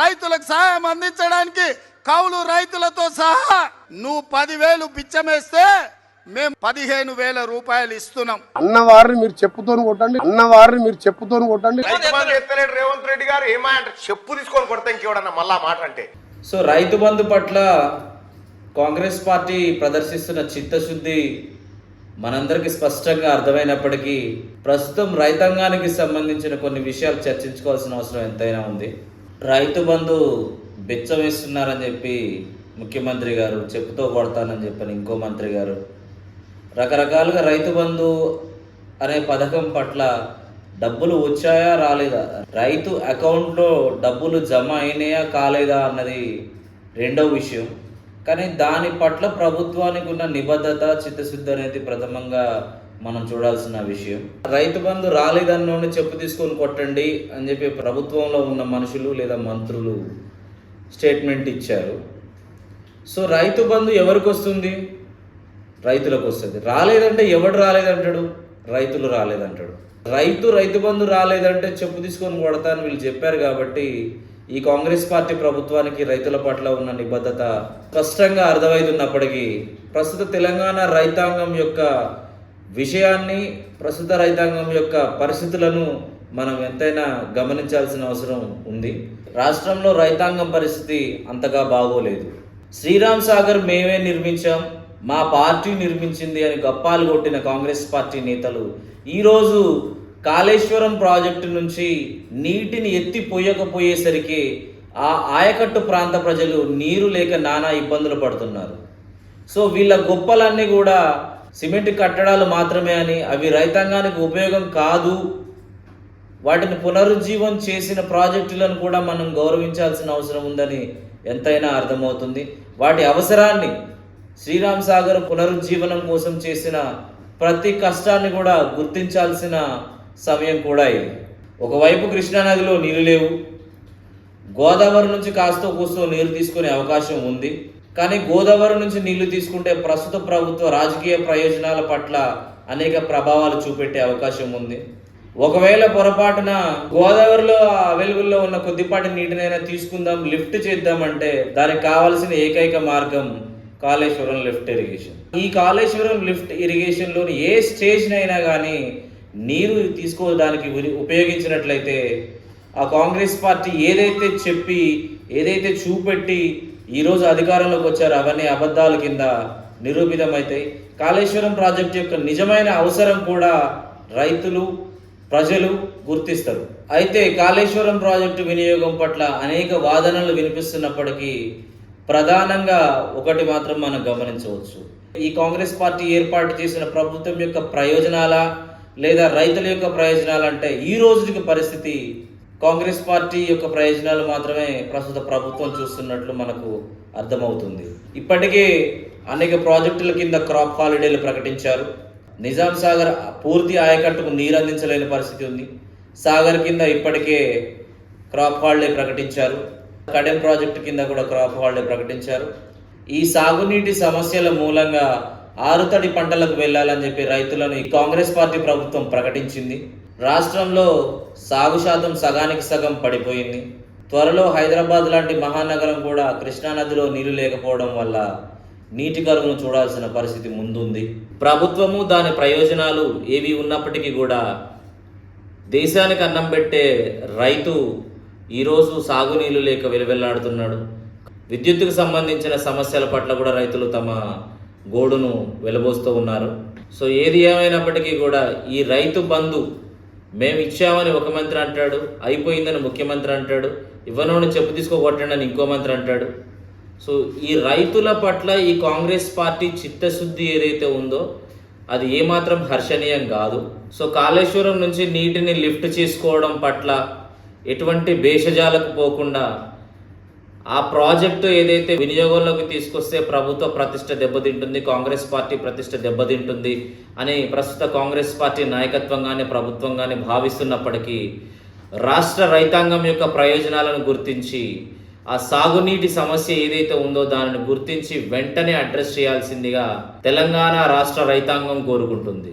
రైతులకు సహాయం అందించడానికి కౌలు రైతులతో సహా నువ్వు పదివేలు బిచ్చమేస్తే మేము పదిహేను వేల రూపాయలు ఇస్తున్నాం. అన్నవారిని మీరు చెప్పుతోని కొట్టండి. అన్నవారిని మీరు చెప్పుతోని కొట్టండి. రేవంత్ రెడ్డి గారు ఏమంటారు చెప్పు తీసుకొని కొడతా ఇంకేవడన్నా మళ్ళా మాట అంటే. సో రైతు బంధు పట్ల కాంగ్రెస్ పార్టీ ప్రదర్శిస్తున్న చిత్తశుద్ధి మనందరికీ స్పష్టంగా అర్థమైనప్పటికీ ప్రస్తుతం రైతాంగానికి సంబంధించిన కొన్ని విషయాలు చర్చించుకోవాల్సిన అవసరం ఎంతైనా ఉంది. రైతు బంధు బెచ్చం వేస్తున్నారని చెప్పి ముఖ్యమంత్రి గారు చెప్పుతో కొడతానని చెప్పని ఇంకో మంత్రి గారు. రకరకాలుగా రైతు బంధు అనే పథకం పట్ల డబ్బులు వచ్చాయా రాలేదా? రైతు అకౌంట్లో డబ్బులు జమ అయినాయా కాలేదా అన్నది రెండో విషయం. కానీ దాని పట్ల ప్రభుత్వానికి ఉన్న నిబద్ధత చిత్తశుద్ధి అనేది ప్రథమంగా మనం చూడాల్సిన విషయం. రైతు బంధు రాలేదన్నోని చెప్పు తీసుకొని కొట్టండి అని చెప్పి ప్రభుత్వంలో ఉన్న మనుషులు లేదా మంత్రులు స్టేట్మెంట్ ఇచ్చారు. సో రైతు బంధు ఎవరికి వస్తుంది? రైతులకు వస్తుంది. రాలేదంటే ఎవడు రాలేదంటాడు? రైతులు రాలేదంటాడు. రైతు రైతు బంధు రాలేదంటే చెప్పు తీసుకొని కొడతా అని వీళ్ళు చెప్పారు కాబట్టి ఈ కాంగ్రెస్ పార్టీ ప్రభుత్వానికి రైతుల పట్ల ఉన్న నిబద్ధత స్పష్టంగా అర్థమవుతున్నప్పటికీ ప్రస్తుత తెలంగాణ రైతాంగం యొక్క విషయాన్ని ప్రస్తుత రైతాంగం యొక్క పరిస్థితులను మనం ఎంతైనా గమనించాల్సిన అవసరం ఉంది. రాష్ట్రంలో రైతాంగం పరిస్థితి అంతగా బాగోలేదు. శ్రీరామ్ సాగర్ మేమే నిర్మించాం మా పార్టీ నిర్మించింది అని గప్పాలు కొట్టిన కాంగ్రెస్ పార్టీ నేతలు ఈరోజు కాళేశ్వరం ప్రాజెక్టు నుంచి నీటిని ఎత్తి పోయకపోయేసరికి ఆ ఆయకట్టు ప్రాంత ప్రజలు నీరు లేక నానా ఇబ్బందులు పడుతున్నారు. సో వీళ్ళ గొప్పలన్నీ కూడా సిమెంట్ కట్టడాలు మాత్రమే అని అవి రైతాంగానికి ఉపయోగం కాదు. వాటిని పునరుజ్జీవం చేసిన ప్రాజెక్టులను కూడా మనం గౌరవించాల్సిన అవసరం ఉందని ఎంతైనా అర్థమవుతుంది. వాటి అవసరాన్ని శ్రీరామ్ సాగర్ పునరుజ్జీవనం కోసం చేసిన ప్రతి కష్టాన్ని కూడా గుర్తించాల్సిన సమయం కూడా ఇది. ఒకవైపు కృష్ణానదిలో నీరు లేవు. గోదావరి నుంచి కాస్తో కూస్తో నీరు తీసుకునే అవకాశం ఉంది. కానీ గోదావరి నుంచి నీళ్ళు తీసుకుంటే ప్రస్తుత ప్రభుత్వ రాజకీయ ప్రయోజనాల పట్ల అనేక ప్రభావాలు చూపెట్టే అవకాశం ఉంది. ఒకవేళ పొరపాటున గోదావరిలో అవైలబుల్లో ఉన్న కొద్దిపాటి నీటినైనా తీసుకుందాం లిఫ్ట్ చేద్దామంటే దానికి కావాల్సిన ఏకైక మార్గం కాళేశ్వరం లిఫ్ట్ ఇరిగేషన్. ఈ కాళేశ్వరం లిఫ్ట్ ఇరిగేషన్లోని ఏ స్టేజ్నైనా కానీ నీరు తీసుకోవడానికి ఉపయోగించినట్లయితే ఆ కాంగ్రెస్ పార్టీ ఏదైతే చెప్పి ఏదైతే చూపెట్టి ఈరోజు అధికారంలోకి వచ్చారో అవన్నీ అబద్ధాల కింద నిరూపితమవుతాయి కాళేశ్వరం ప్రాజెక్టు యొక్క నిజమైన అవసరం కూడా రైతులు ప్రజలు గుర్తిస్తారు. అయితే కాళేశ్వరం ప్రాజెక్టు వినియోగం పట్ల అనేక వాదనలు వినిపిస్తున్నప్పటికీ ప్రధానంగా ఒకటి మాత్రం మనం గమనించవచ్చు. ఈ కాంగ్రెస్ పార్టీ ఏర్పాటు చేసిన ప్రభుత్వం యొక్క ప్రయోజనాల లేదా రైతుల యొక్క ప్రయోజనాలంటే ఈ రోజుకి పరిస్థితి కాంగ్రెస్ పార్టీ యొక్క ప్రయోజనాలు మాత్రమే ప్రస్తుత ప్రభుత్వం చూస్తున్నట్లు మనకు అర్థమవుతుంది. ఇప్పటికే అనేక ప్రాజెక్టుల కింద క్రాప్ హాలిడేలు ప్రకటించారు. నిజాం సాగర్ పూర్తి ఆయకట్టుకు నీరు అందించలేని పరిస్థితి ఉంది. సాగర్ కింద ఇప్పటికే క్రాప్ హాలిడే ప్రకటించారు. కడెం ప్రాజెక్టు కింద కూడా క్రాప్ హాలిడే ప్రకటించారు. ఈ సాగునీటి సమస్యల మూలంగా ఆరుతడి పంటలకు వెళ్ళాలని చెప్పి రైతులను ఈ కాంగ్రెస్ పార్టీ ప్రభుత్వం ప్రకటించింది. రాష్ట్రంలో సాగు శాతం సగానికి సగం పడిపోయింది. త్వరలో హైదరాబాద్ లాంటి మహానగరం కూడా కృష్ణానదిలో నీళ్ళు లేకపోవడం వల్ల నీటి కరువును చూడాల్సిన పరిస్థితి ముందుంది. ప్రభుత్వము దాని ప్రయోజనాలు ఏవి ఉన్నప్పటికీ కూడా దేశానికి అన్నం పెట్టే రైతు ఈరోజు సాగునీళ్ళు లేక వెలువెల్లాడుతున్నాడు. విద్యుత్తుకు సంబంధించిన సమస్యల పట్ల కూడా రైతులు తమ గోడును వెలబోస్తూ ఉన్నారు. సో ఏది ఏమైనప్పటికీ కూడా ఈ రైతు బంధు మేము ఇచ్చామని ఒక మంత్రి అంటాడు అయిపోయిందని ముఖ్యమంత్రి అంటాడు ఇవ్వనోని చెప్పు తీసుకోగొట్టండి అని ఇంకో మంత్రి అంటాడు. సో ఈ రైతుల పట్ల ఈ కాంగ్రెస్ పార్టీ చిత్తశుద్ధి ఏదైతే ఉందో అది ఏమాత్రం హర్షణీయం కాదు. సో కాళేశ్వరం నుంచి నీటిని లిఫ్ట్ చేసుకోవడం పట్ల ఎటువంటి భేషజాలకు పోకుండా ఆ ప్రాజెక్టు ఏదైతే వినియోగంలోకి తీసుకొస్తే ప్రభుత్వ ప్రతిష్ట దెబ్బతింటుంది కాంగ్రెస్ పార్టీ ప్రతిష్ట దెబ్బతింటుంది అని ప్రస్తుత కాంగ్రెస్ పార్టీ నాయకత్వంగానే ప్రభుత్వంగానే భావిస్తున్నప్పటికీ రాష్ట్ర రైతాంగం యొక్క ప్రయోజనాలను గుర్తించి ఆ సాగునీటి సమస్య ఏదైతే ఉందో దానిని గుర్తించి వెంటనే అడ్రస్ చేయాల్సిందిగా తెలంగాణ రాష్ట్ర రైతాంగం కోరుకుంటుంది.